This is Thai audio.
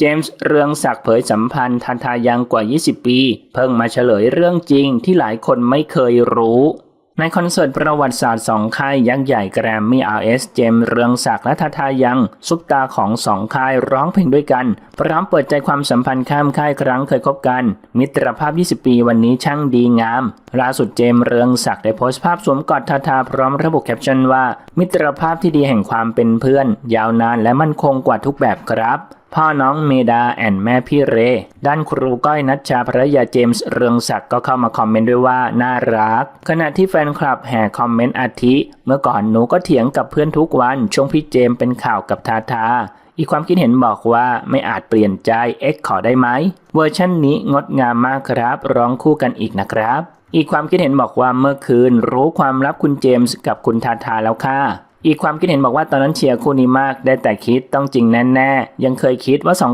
เจมส์เรืองศักดิ์เผยสัมพันธ์ทันทายังกว่า 20 ปี เพิ่งมาเฉลยเรื่องจริงที่หลายคนไม่เคยรู้ ในคอนเสิร์ตประวัติศาสตร์สองค่ายยักษ์ใหญ่แกรมมี่ RS เอสเจมส์เรืองศักดิ์และทาทายังซุปตาของสองค่ายร้องเพลงด้วยกันพร้อมเปิดใจความสัมพันธ์ข้ามค่ายครั้งเคยคบกัน มิตรภาพ 20 ปีวันนี้ช่างดีงามล่าสุดเจมส์เรืองศักดิ์ได้โพสต์ภาพสวมกอดทาทาพร้อมระบุแคปชั่นว่า มิตรภาพที่ดีแห่งความเป็นเพื่อน ยาวนานและมั่นคงกว่าทุกแบบครับ พ่อน้องเมดาแอนแม่พี่เร ด้านครูก้อยนัชชาภรยาเจมส์เรืองศักดิ์ก็เข้ามาคอมเมนต์ด้วยว่าน่ารัก ขณะที่แฟนคลับแห่คอมเมนต์อาทิ เมื่อก่อนหนูก็เถียงกับเพื่อนทุกวันช่วงพี่เจมส์เป็นข่าวกับทาทาอีกความคิดเห็นบอกว่าไม่อาจเปลี่ยนใจเอ็กขอได้ไหมเวอร์ชั่นนี้งดงามมากครับ ร้องคู่กันอีกนะครับ อีกความคิดเห็นบอกว่าเมื่อคืนรู้ความลับคุณเจมส์กับคุณทาทาแล้วค่ะ อีกความคิดเห็นบอกว่าตอนนั้นเชียร์คู่นี้มาก ได้แต่คิดต้องจริงแน่ๆยังเคยคิดว่าสอง